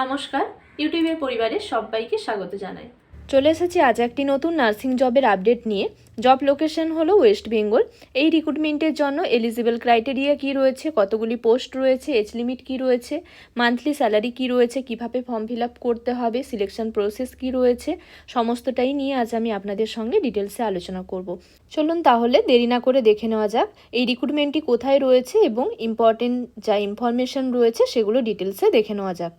নমস্কার, ইউটিউবের পরিবারের সবাইকে স্বাগত জানাই। চলে এসেছি আজ একটি নতুন নার্সিং জবের আপডেট নিয়ে। জব লোকেশন হলো ওয়েস্ট বেঙ্গল। এই রিক্রুটমেন্টের জন্য এলিজিবল ক্রাইটেরিয়া কি রয়েছে, কতগুলি পোস্ট রয়েছে, এজ লিমিট কি রয়েছে, মান্থলি স্যালারি কি রয়েছে, কীভাবে ফর্ম ফিল আপ করতে হবে, সিলেকশন প্রসেস কি রয়েছে, সমস্তটাই নিয়ে আজ আমি আপনাদের সঙ্গে ডিটেলসে আলোচনা করব। চলুন তাহলে দেরি না করে দেখে নেওয়া যাক, এই রিক্রুটমেন্টটি কোথায় রয়েছে এবং ইম্পর্টেন্ট যা ইনফরমেশন রয়েছে সেগুলো ডিটেলসে দেখে নেওয়া যাক।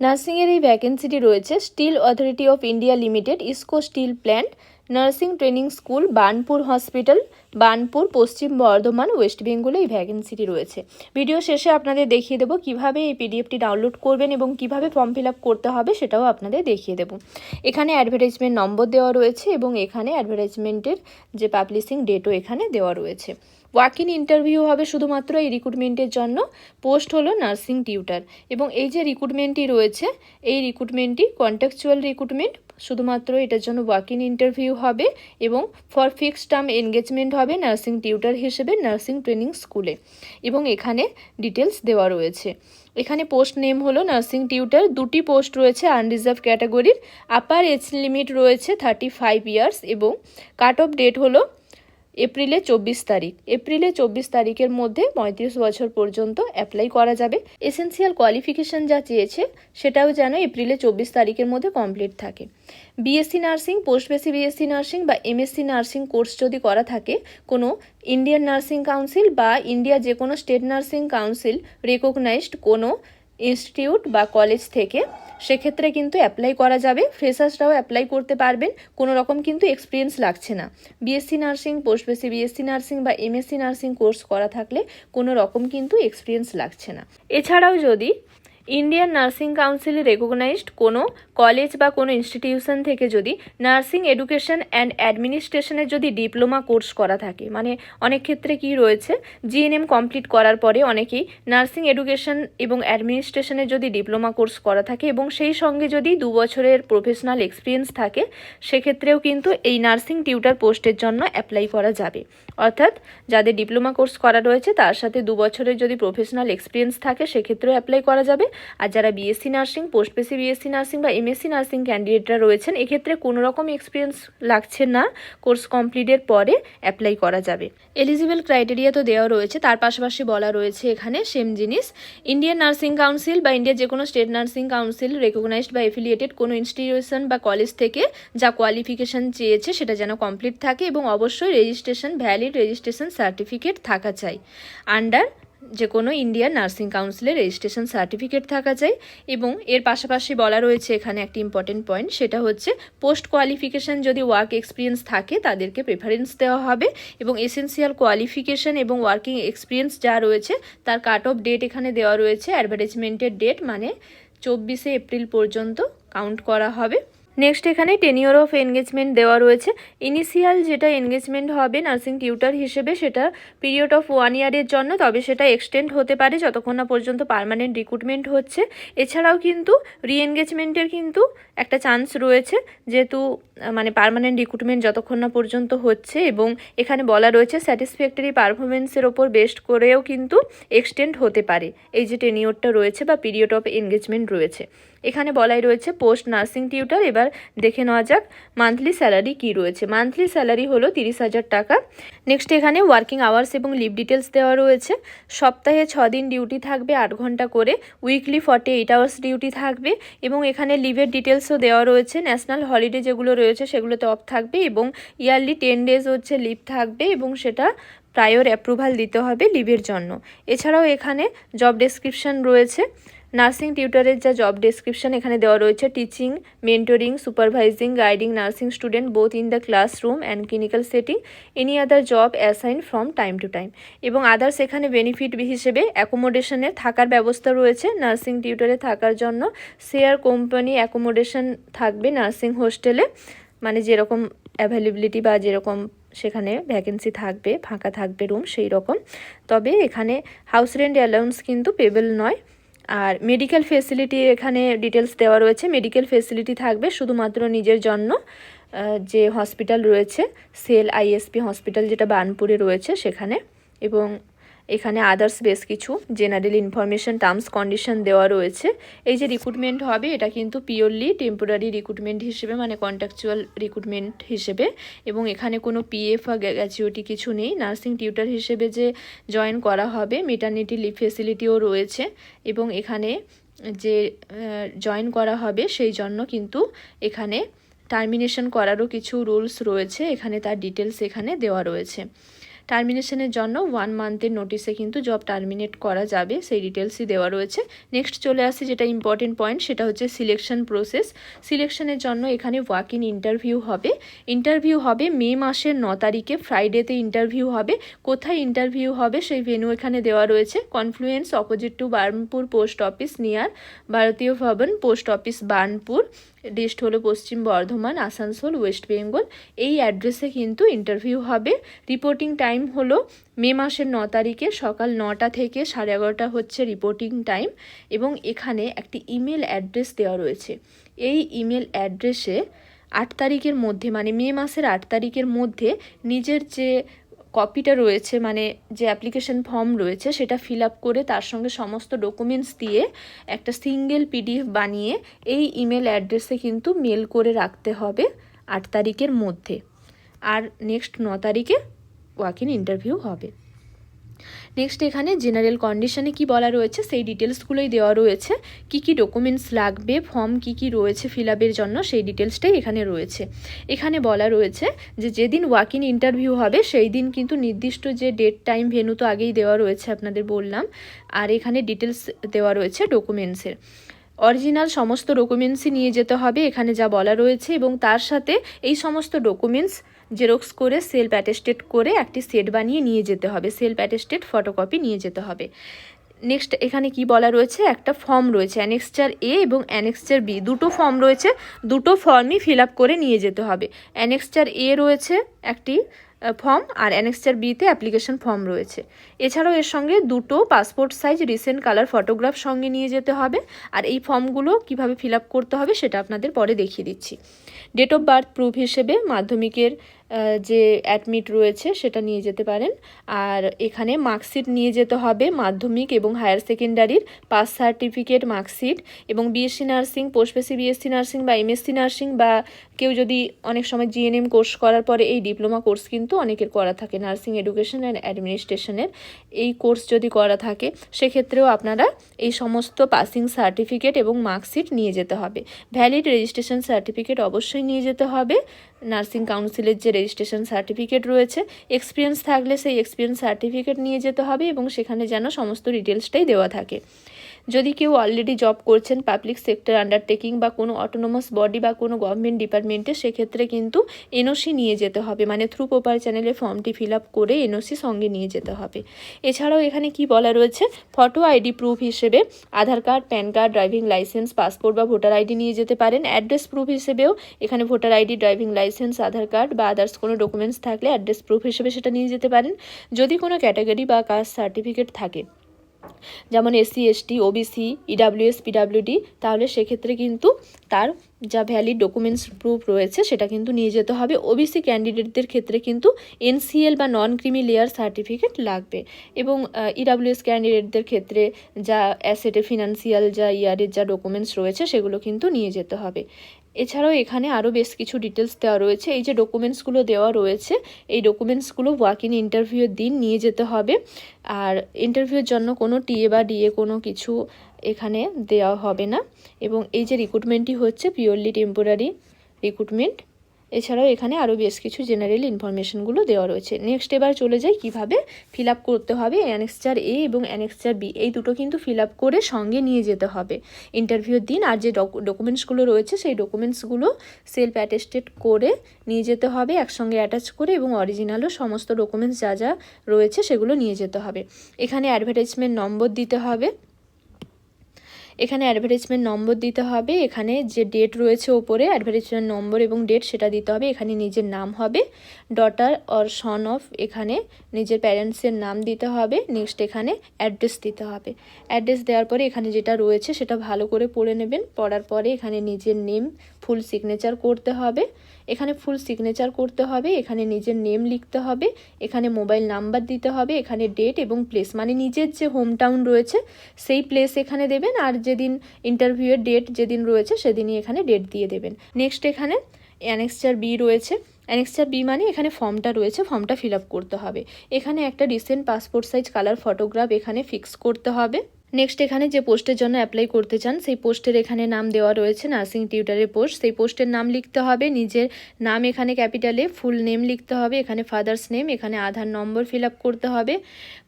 নার্সিংয়ের এই ভ্যাকেন্সিটি রয়েছে steel authority of India limited ISCO steel plant nursing training school Burnpur hospital, Burnpur, Paschim Bardhaman, West বেঙ্গলে এই ভ্যাকেন্সিটি রয়েছে। ভিডিও শেষে আপনাদের দেখিয়ে দেবো কীভাবে এই পিডিএফটি ডাউনলোড করবেন এবং কীভাবে ফর্ম ফিল করতে হবে সেটাও আপনাদের দেখিয়ে দেবো। এখানে অ্যাডভার্টাইজমেন্ট নম্বর দেওয়া রয়েছে এবং এখানে অ্যাডভার্টাইজমেন্টের যে পাবলিশিং ডেটও এখানে দেওয়া রয়েছে। ওয়াক ইন ইন্টারভিউ হবে শুধুমাত্র এই রিক্রুটমেন্টের জন্য, পোস্ট হলো নার্সিং টিউটার। এবং এই যে রিক্রুটমেন্টটি রয়েছে, এই রিক্রুটমেন্টটি কন্ট্যাকচুয়াল রিক্রুটমেন্ট শুধুমাত্র এটার জন্য ওয়াক ইন ইন্টারভিউ হবে এবং ফর ফিক্সড টার্ম এনগেজমেন্ট হবে নার্সিং টিউটার হিসেবে নার্সিং ট্রেনিং স্কুলে এবং এখানে ডিটেলস দেওয়া রয়েছে। এখানে পোস্ট নেম হলো নার্সিং টিউটার দুটি পোস্ট রয়েছে আনরিজার্ভ ক্যাটাগরির আপার এজ লিমিট রয়েছে থার্টি ফাইভ ইয়ার্স এবং কাট অফ ডেট হলো এপ্রিলে চব্বিশ তারিখ। এপ্রিলে চব্বিশ তারিখের মধ্যে পঁয়ত্রিশ বছর পর্যন্ত অ্যাপ্লাই করা যাবে। এসেন্সিয়াল কোয়ালিফিকেশন যা চেয়েছে, সেটাও যেন এপ্রিলে চব্বিশ তারিখের মধ্যে কমপ্লিট থাকে। BSc nursing post basic BSc nursing বা এমএসসি নার্সিং কোর্স যদি করা থাকে, কোনো ইন্ডিয়ান নার্সিং কাউন্সিল বা ইন্ডিয়া যে কোনো স্টেট নার্সিং কাউন্সিল রেকগনাইজড কোনো ইনস্টিটিউট বা কলেজ থেকে, সেক্ষেত্রে কিন্তু অ্যাপ্লাই করা যাবে। ফ্রেশার্সরাও অ্যাপ্লাই করতে পারবেন, কোনো রকম কিন্তু এক্সপিরিয়েন্স লাগছে না। BSc nursing post basic BSc nursing বা এমএসসি নার্সিং কোর্স করা থাকলে কোনো রকম কিন্তু এক্সপিরিয়েন্স লাগছে না। এছাড়াও যদি ইন্ডিয়ান নার্সিং কাউন্সিল রেকগনাইজড কোনো কলেজ বা কোনো ইনস্টিটিউশন থেকে যদি নার্সিং এডুকেশন অ্যান্ড অ্যাডমিনিস্ট্রেশনের যদি ডিপ্লোমা কোর্স করা থাকে। মানে অনেক ক্ষেত্রে কি রয়েছে? জিএনএম কমপ্লিট করার পরে অনেকেই নার্সিং এডুকেশন এবং অ্যাডমিনিস্ট্রেশনের যদি ডিপ্লোমা কোর্স করা থাকে এবং সেই সঙ্গে যদি দু বছরের প্রফেশনাল এক্সপিরিয়েন্স থাকে, সেক্ষেত্রেও কিন্তু এই নার্সিং টিউটার পোস্টের জন্য অ্যাপ্লাই করা যাবে। অর্থাৎ যাদের ডিপ্লোমা কোর্স করা রয়েছে, তার সাথে দু বছরের যদি প্রফেশনাল এক্সপিরিয়েন্স থাকে, সেক্ষেত্রেও অ্যাপ্লাই করা যাবে। আর যারা BSc nursing post basic BSc nursing বা এমএসসি নার্সিং ক্যান্ডিডেটরা রয়েছেন, এক্ষেত্রে কোনো রকম এক্সপিরিয়েন্স লাগছে না। কোর্স কমপ্লিটের পরে অ্যাপ্লাই করা যাবে। এলিজিবল ক্রাইটেরিয়া তো দেওয়া রয়েছে, তার পাশাপাশি বলা রয়েছে এখানে সেম জিনিস। ইন্ডিয়ান নার্সিং কাউন্সিল বা ইন্ডিয়ার যে কোনো স্টেট নার্সিং কাউন্সিল রেকগনাইজড বা এফিলিয়েটেড কোনো ইনস্টিটিউশন বা কলেজ থেকে যা কোয়ালিফিকেশন চেয়েছে, সেটা যেন কমপ্লিট থাকে এবং অবশ্যই রেজিস্ট্রেশন ভ্যালিড রেজিস্ট্রেশন সার্টিফিকেট থাকা চাই। আন্ডার যে কোনো ইন্ডিয়ান নার্সিং কাউন্সিলের রেজিস্ট্রেশন সার্টিফিকেট থাকা চাই এবং এর পাশাপাশি বলা রয়েছে এখানে একটি ইম্পর্টেন্ট পয়েন্ট সেটা হচ্ছে পোস্ট কোয়ালিফিকেশন যদি ওয়ার্ক এক্সপিরিয়েন্স থাকে তাদেরকে প্রেফারেন্স দেওয়া হবে এবং এসেন্সিয়াল কোয়ালিফিকেশন এবং ওয়ার্কিং এক্সপিরিয়েন্স যা রয়েছে তার কাট অফ ডেট এখানে দেওয়া রয়েছে অ্যাডভার্টাইজমেন্টের ডেট মানে চব্বিশে এপ্রিল পর্যন্ত কাউন্ট করা হবে। নেক্সট এখানে টেনিওর অফ এনগেজমেন্ট দেওয়া রয়েছে। ইনিশিয়াল যেটা এনগেজমেন্ট হবে নার্সিং টিউটার হিসেবে সেটা পিরিয়ড অফ ওয়ান ইয়ারের জন্য, তবে সেটা এক্সটেন্ড হতে পারে যতক্ষণ না পর্যন্ত পারমানেন্ট রিক্রুটমেন্ট হচ্ছে। এছাড়াও কিন্তু রি এনগেজমেন্টের কিন্তু একটা চান্স রয়েছে, যেহেতু মানে পারমানেন্ট রিক্রুটমেন্ট যতক্ষণ না পর্যন্ত হচ্ছে এবং এখানে বলা রয়েছে স্যাটিসফ্যাক্টরি পারফরমেন্সের ওপর বেস্ট করেও কিন্তু এক্সটেন্ড হতে পারে। এই যে টেনিওরটা রয়েছে বা পিরিয়ড অফ এনগেজমেন্ট রয়েছে। এখানে বলাই রয়েছে পোস্ট নার্সিং টিউটার। এবার দেখে নেওয়া যাক মান্থলি স্যালারি কি রয়েছে। মান্থলি স্যালারি হলো তিরিশ হাজার টাকা। নেক্সট এখানে ওয়ার্কিং আওয়ার্স এবং লিভ ডিটেলস দেওয়া রয়েছে। সপ্তাহে ছ দিন ডিউটি থাকবে আট ঘণ্টা করে। Weekly forty eight hours duty থাকবে এবং এখানে লিভের ডিটেলসও দেওয়া রয়েছে। ন্যাশনাল হলিডে যেগুলো রয়েছে সেগুলোতে অফ থাকবে এবং ইয়ারলি টেন ডেজ হচ্ছে লিভ থাকবে এবং সেটা প্রায়র অ্যাপ্রুভাল দিতে হবে লিভের জন্য। এছাড়াও এখানে জব ডেসক্রিপশন রয়েছে। নার্সিং টিউটারের যা জব ডেসক্রিপশন এখানে দেওয়া রয়েছে teaching mentoring supervising guiding nursing student both in the classroom and clinical setting any other job assign from time to time এবং আদার্স এখানে বেনিফিট হিসেবে অ্যাকোমোডেশনের থাকার ব্যবস্থা রয়েছে। নার্সিং টিউটারে থাকার জন্য শেয়ার কোম্পানি অ্যাকোমোডেশন থাকবে নার্সিং হোস্টেলে। মানে যেরকম অ্যাভেলেবিলিটি বা যেরকম সেখানে ভ্যাকেন্সি থাকবে, ফাঁকা থাকবে রুম সেই রকম। তবে এখানে হাউস রেন্ট অ্যালাউন্স কিন্তু পেবেল নয়। আর মেডিকেল ফেসিলিটি এখানে ডিটেলস দেওয়া রয়েছে। মেডিকেল ফেসিলিটি থাকবে শুধুমাত্র নিজের জন্য যে হসপিটাল রয়েছে সেল আইএসপি হসপিটাল যেটা বানপুরে রয়েছে সেখানে। এবং এখানে আদার্স বেশ কিছু জেনারেল ইনফরমেশন টার্মস কন্ডিশন দেওয়া রয়েছে। এই যে রিক্রুটমেন্ট হবে, এটা কিন্তু পিওরলি টেম্পোরারি রিক্রুটমেন্ট হিসেবে মানে কন্ট্রাকচুয়াল রিক্রুটমেন্ট হিসেবে। এবং এখানে কোনো পিএফ বা গ্র্যাচুইটি কিছু নেই। নার্সিং টিউটার হিসেবে যে জয়েন করা হবে মেটার্নিটি লিভ ফেসিলিটিও রয়েছে। এবং এখানে যে জয়েন করা হবে, সেই জন্য কিন্তু এখানে টার্মিনেশন করারও কিছু রুলস রয়েছে। এখানে তার ডিটেলস এখানে দেওয়া রয়েছে। টার্মিনেশনের জন্য ওয়ান মান্থের নোটিসে কিন্তু জব টার্মিনেট করা যাবে, সেই ডিটেলসই দেওয়া রয়েছে। নেক্সট চলে আসছে যেটা ইম্পর্টেন্ট পয়েন্ট সেটা হচ্ছে সিলেকশন প্রসেস সিলেকশনের জন্য এখানে ওয়াক ইন ইন্টারভিউ হবে। ইন্টারভিউ হবে মে মাসের ন তারিখে ফ্রাইডেতে ইন্টারভিউ হবে। কোথায় ইন্টারভিউ হবে সেই ভেন্যু এখানে দেওয়া রয়েছে। Confluence opposite to Burnpur post office near Bharatiya Bhavan post office Burnpur dist হলো পশ্চিম বর্ধমান, আসানসোল, ওয়েস্ট বেঙ্গল। এই অ্যাড্রেসে কিন্তু ইন্টারভিউ হবে। রিপোর্টিং টাইম হলো মে মাসের ন তারিখে, সকাল নটা থেকে সাড়ে এগারোটা হচ্ছে রিপোর্টিং টাইম এবং এখানে একটি ইমেল অ্যাড্রেস দেওয়া রয়েছে। এই ইমেল অ্যাড্রেসে আট তারিখের মধ্যে মানে মে মাসের আট তারিখের মধ্যে নিজের যে কপিটা রয়েছে মানে যে অ্যাপ্লিকেশন ফর্ম রয়েছে, সেটা ফিল আপ করে তার সঙ্গে সমস্ত ডকুমেন্টস দিয়ে একটা সিঙ্গেল পিডিএফ বানিয়ে এই ইমেল অ্যাড্রেসে কিন্তু মেল করে রাখতে হবে আট তারিখের মধ্যে। আর নেক্সট ন তারিখে ওয়াক ইন ইন্টারভিউ হবে। নেক্সট এখানে জেনারেল কন্ডিশনে কি বলা রয়েছে? সেই ডিটেলসগুলোই দেওয়া রয়েছে। কি কি ডকুমেন্টস লাগবে? ফর্ম কি কি রয়েছে ফিল জন্য? সেই ডিটেলসটাই এখানে রয়েছে। এখানে বলা রয়েছে যে, যেদিন ওয়াক ইন ইন্টারভিউ হবে, সেই দিন কিন্তু নির্দিষ্ট যে ডেট টাইম ভেনু তো আগেই দেওয়া রয়েছে আপনাদের বললাম। আর এখানে ডিটেলস দেওয়া রয়েছে ডকুমেন্টসের অরিজিনাল সমস্ত ডকুমেন্টসই নিয়ে যেতে হবে, এখানে যা বলা রয়েছে। এবং তার সাথে এই সমস্ত ডকুমেন্টস জেরক্স করে সেলফ অ্যাটেস্টেড করে একটি সেট বানিয়ে নিয়ে যেতে হবে, সেলফ অ্যাটেস্টেড ফটোকপি নিয়ে যেতে হবে। নেক্সট, এখানে কি বলা রয়েছে? একটা ফর্ম রয়েছে, অ্যানেক্সচার এ এবং অ্যানেক্সচার বি। দুটো ফর্ম রয়েছে, দুটো ফর্মই ফিল করে নিয়ে যেতে হবে। অ্যানেক্সচার এ রয়েছে একটি ফর্ম আর অ্যানেক্সচার বিতে অ্যাপ্লিকেশন ফর্ম রয়েছে। এছাড়াও এর সঙ্গে দুটো passport size, recent colour photograph সঙ্গে নিয়ে যেতে হবে। আর এই ফর্মগুলো কীভাবে ফিল করতে হবে সেটা আপনাদের পরে দেখিয়ে দিচ্ছি। ডেট অফ বার্থ প্রুফ হিসেবে মাধ্যমিকের যে অ্যাডমিট রয়েছে সেটা নিয়ে যেতে পারেন। আর এখানে মার্কশিট নিয়ে যেতে হবে মাধ্যমিক এবং হায়ার সেকেন্ডারির পাস সার্টিফিকেট মার্কশিট এবং BSc nursing post basic BSc nursing বা এমএসসি নার্সিং বা কেউ যদি অনেক সময় জিএনএম কোর্স করার পরে এই ডিপ্লোমা কোর্স কিন্তু অনেকের করা থাকে নার্সিং এডুকেশন অ্যান্ড অ্যাডমিনিস্ট্রেশনের এই কোর্স যদি করা থাকে, সেক্ষেত্রেও আপনারা এই সমস্ত পাসিং সার্টিফিকেট এবং মার্কশিট নিয়ে যেতে হবে। ভ্যালিড রেজিস্ট্রেশন সার্টিফিকেট অবশ্যই নিয়ে যেতে হবে। নার্সিং কাউন্সিলের যে রেজিস্ট্রেশন সার্টিফিকেট রয়েছে এক্সপিরিয়েন্স থাকলে সেই এক্সপিরিয়েন্স সার্টিফিকেট নিয়ে যেতে হবে এবং সেখানে যেন সমস্ত ডিটেলসটাই দেওয়া থাকে। যদি কেউ অলরেডি জব করছেন পাবলিক সেক্টর আন্ডারটেকিং বা কোনো অটোনোমাস বডি বা কোনো গভর্নমেন্ট ডিপার্টমেন্টে সেক্ষেত্রে কিন্তু এনওসি নিয়ে যেতে হবে। মানে থ্রু প্রপার চ্যানেলে ফর্মটি ফিল আপ করে এনওসি সঙ্গে নিয়ে যেতে হবে। এছাড়াও এখানে কি বলা রয়েছে? ফটো আইডি প্রুফ হিসেবে Aadhaar card PAN card driving licence passport বা ভোটার আইডি নিয়ে যেতে পারেন। অ্যাড্রেস প্রুফ হিসেবেও এখানে voter ID driving licence Aadhaar card বা আদার্স কোনো ডকুমেন্টস থাকলে অ্যাড্রেস প্রুফ হিসেবে সেটা নিয়ে যেতে পারেন। যদি কোনো ক্যাটাগরি বা কাস্ট সার্টিফিকেট থাকে যেমন SC ST OBC EWS PWD তাহলে সেক্ষেত্রে কিন্তু তার যা ভ্যালিড ডকুমেন্টস প্রুফ রয়েছে, সেটা কিন্তু নিয়ে যেতে হবে। ওবিসি ক্যান্ডিডেটদের ক্ষেত্রে কিন্তু এনসিএল বা নন ক্রিমি লেয়ার সার্টিফিকেট লাগবে এবং ইডাব্লিউএস ক্যান্ডিডেটদের ক্ষেত্রে যা অ্যাসেটের ফিনান্সিয়াল যা ইয়ারের যা ডকুমেন্টস রয়েছে, সেগুলো কিন্তু নিয়ে যেতে হবে। এছাড়াও এখানে আরও বেশ কিছু ডিটেলস দেওয়া রয়েছে। এই যে ডকুমেন্টসগুলো দেওয়া রয়েছে, এই ডকুমেন্টসগুলো ওয়াক ইন ইন্টারভিউয়ের দিন নিয়ে যেতে হবে। আর ইন্টারভিউর জন্য কোনো টিএ বা ডিএ কোনো কিছু এখানে দেওয়া হবে না। এবং এই যে রিক্রুটমেন্টটি হচ্ছে পিওরলি টেম্পোরারি রিক্রুটমেন্ট এছাড়াও এখানে আরও বেশ কিছু জেনারেল ইনফরমেশনগুলো দেওয়া রয়েছে। নেক্সট এবার চলে যাই কীভাবে ফিল আপ করতে হবে অ্যানেক্সচার এ এবং অ্যানেক্সচার বি এই দুটো কিন্তু ফিল আপ করে সঙ্গে নিয়ে যেতে হবে। ইন্টারভিউর দিন আর যে ডকুমেন্টসগুলো রয়েছে, সেই ডকুমেন্টসগুলো সেলফ অ্যাটেস্টেড করে নিয়ে যেতে হবে, একসঙ্গে অ্যাটাচ করে এবং অরিজিনালও সমস্ত ডকুমেন্টস যা যা রয়েছে সেগুলো নিয়ে যেতে হবে। এখানে অ্যাডভার্টাইজমেন্ট নম্বর দিতে হবে। এখানে অ্যাডভার্টাইজমেন্ট নম্বর দিতে হবে, এখানে যে ডেট রয়েছে ওপরে অ্যাডভার্টাইজমেন্ট নম্বর এবং ডেট সেটা দিতে হবে, এখানে নিজের নাম হবে ডটার অর সন অফ এখানে নিজের প্যারেন্টসের নাম দিতে হবে নেক্সট এখানে অ্যাড্রেস দিতে হবে। অ্যাড্রেস দেওয়ার পরে এখানে যেটা রয়েছে সেটা ভালো করে পড়ে নেবেন, পড়ার পরে এখানে নিজের নেম ফুল সিগনেচার করতে হবে। এখানে ফুল সিগনেচার করতে হবে, এখানে নিজের নেম লিখতে হবে, এখানে মোবাইল নাম্বার দিতে হবে, এখানে ডেট এবং প্লেস মানে নিজের যে হোম টাউন রয়েছে, সেই প্লেস এখানে দেবেন আর যেদিন ইন্টারভিউয়ের ডেট যেদিন রয়েছে সেদিনই এখানে ডেট দিয়ে দেবেন। নেক্সট এখানে অ্যানেক্সচার বি রয়েছে অ্যানেক্সচার বি মানে এখানে ফর্মটা রয়েছে ফর্মটা ফিল করতে হবে। এখানে একটা recent passport size colour photograph এখানে ফিক্স করতে হবে। নেক্সট এখানে যে পোস্টের জন্য অ্যাপ্লাই করতে চান, সেই পোস্টের এখানে নাম দেওয়া রয়েছে নার্সিং টিউটারের পোস্ট সেই পোস্টের নাম লিখতে হবে, নিজের নাম এখানে ক্যাপিটালে ফুল নেম লিখতে হবে, এখানে ফাদার্স নেম এখানে আধার নম্বর ফিল করতে হবে।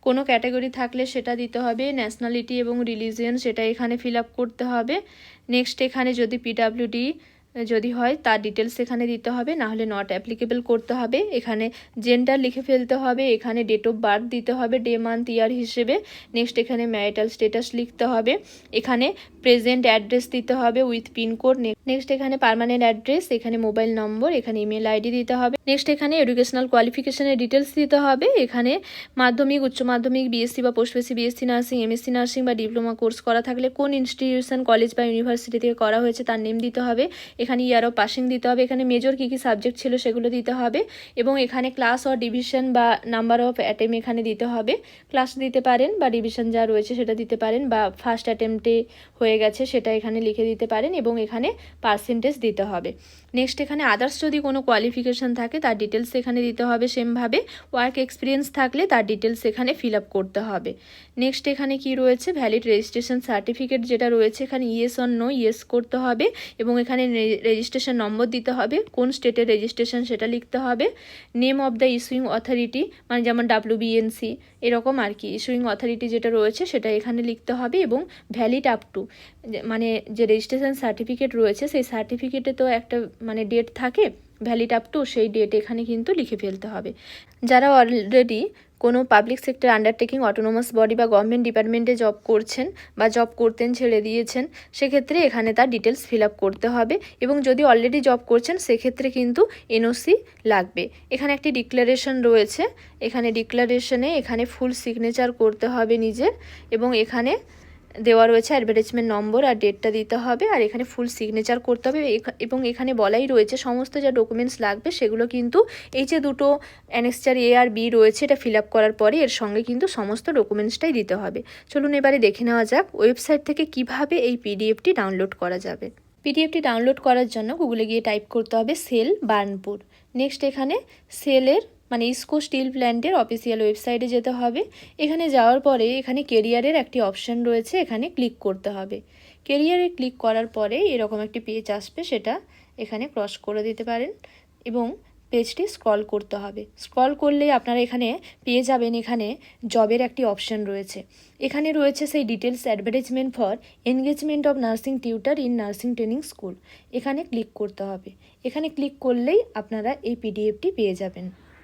কোনো ক্যাটাগরি থাকলে সেটা দিতে হবে ন্যাশনালিটি এবং রিলিজিয়ন সেটা এখানে ফিল করতে হবে। নেক্সট এখানে যদি পিডাব্লিউডি যদি হয়, তার ডিটেলস এখানে দিতে হবে না হলে নট অ্যাপ্লিকেবল করতে হবে। এখানে জেন্ডার লিখে ফেলতে হবে, এখানে ডেট অফ বার্থ দিতে হবে ডে মান্থ ইয়ার হিসেবে। নেক্সট এখানে ম্যারিটাল স্টেটাস লিখতে হবে। এখানে প্রেজেন্ট অ্যাড্রেস দিতে হবে উইথ পিনকোড নেক্সট এখানে পার্মানেন্ট অ্যাড্রেস, এখানে মোবাইল নম্বর, এখানে ইমেল আইডি দিতে হবে। নেক্সট এখানে এডুকেশনাল কোয়ালিফিকেশনের ডিটেলস দিতে হবে। এখানে মাধ্যমিক, উচ্চ মাধ্যমিক বিএসসি বা post basic BSc nursing MSc nursing বা ডিপ্লোমা কোর্স করা থাকলে কোন ইনস্টিটিউশন, কলেজ বা ইউনিভার্সিটি থেকে করা হয়েছে তার নেম দিতে হবে। এখানে ইয়ার অফ পাসিং দিতে হবে। এখানে মেজর কী কী সাবজেক্ট ছিল সেগুলো দিতে হবে এবং এখানে ক্লাস অর ডিভিশন বা নাম্বার অফ অ্যাটেম এখানে দিতে হবে। ক্লাস দিতে পারেন বা ডিভিশন যা রয়েছে সেটা দিতে পারেন বা ফার্স্ট অ্যাটেম্পটে হয়ে গেছে সেটা এখানে লিখে দিতে পারেন এবং এখানে পার্সেন্টেজ দিতে হবে। নেক্সট এখানে আদার্স যদি কোনো কোয়ালিফিকেশান থাকে, তার ডিটেলস এখানে দিতে হবে সেমভাবে। ওয়ার্ক এক্সপিরিয়েন্স থাকলে তার ডিটেলস এখানে ফিল আপ করতে হবে। নেক্সট এখানে কি রয়েছে? ভ্যালিড রেজিস্ট্রেশন সার্টিফিকেট যেটা রয়েছে, এখানে ইয়েস অন নো ইয়েস করতে হবে এবং এখানে রেজিস্ট্রেশন নম্বর দিতে হবে, কোন স্টেটের রেজিস্ট্রেশন সেটা লিখতে হবে। Name of the issuing authority মানে যেমন ডাব্লিউবিএনসি এরকম আর কি ইস্যুইং অথরিটি যেটা রয়েছে সেটা এখানে লিখতে হবে এবং ভ্যালিড আপ টু মানে যে রেজিস্ট্রেশন সার্টিফিকেট রয়েছে, সেই সার্টিফিকেটে তো একটা মানে ডেট থাকে ভ্যালিড আপ টু সেই ডেট এখানে কিন্তু লিখে ফেলতে হবে। যারা অলরেডি কোনো public sector undertaking autonomous body বা গভর্নমেন্ট ডিপার্টমেন্টে জব করছেন বা জব করতেন, ছেড়ে দিয়েছেন, সেক্ষেত্রে এখানে তার ডিটেলস ফিল আপ করতে হবে এবং যদি অলরেডি জব করছেন, সেক্ষেত্রে কিন্তু এনওসি লাগবে। এখানে একটি ডিক্লারেশন রয়েছে। এখানে ডিক্লারেশনে এখানে ফুল সিগনেচার করতে হবে নিজের এবং এখানে দেওয়া রয়েছে অ্যাডভার্টাইজমেন্ট নম্বর আর ডেটটা দিতে হবে আর এখানে ফুল সিগনেচার করতে হবে। এবং এখানে বলাই রয়েছে সমস্ত যা ডকুমেন্টস লাগবে সেগুলো কিন্তু এই যে দুটো অ্যানেক্সচার এ আর বি রয়েছে, এটা ফিল করার পরে এর সঙ্গে কিন্তু সমস্ত ডকুমেন্টসটাই দিতে হবে। চলুন এবারে দেখে নেওয়া যাক ওয়েবসাইট থেকে কীভাবে এই পিডিএফটি ডাউনলোড করা যাবে। পিডিএফটি ডাউনলোড করার জন্য গুগলে গিয়ে টাইপ করতে হবে সেল বার্নপুর। নেক্সট এখানে সেলের মানে ইসকো স্টিল প্ল্যান্টের অফিসিয়াল ওয়েবসাইটে যেতে হবে। এখানে যাওয়ার পরে এখানে কেরিয়ারের একটি অপশন রয়েছে, এখানে ক্লিক করতে হবে। কেরিয়ারে ক্লিক করার পরে এরকম একটি পেজ আসবে, সেটা এখানে ক্রস করে দিতে পারেন এবং পেজটি স্ক্রল করতে হবে। স্ক্রল করলেই আপনারা এখানে পেয়ে যাবেন এখানে জবের একটি অপশন রয়েছে। এখানে রয়েছে সেই details advertisement for engagement of nursing tutor in nursing training school এখানে ক্লিক করতে হবে। এখানে ক্লিক করলেই আপনারা এই পিডিএফটি পেয়ে যাবেন।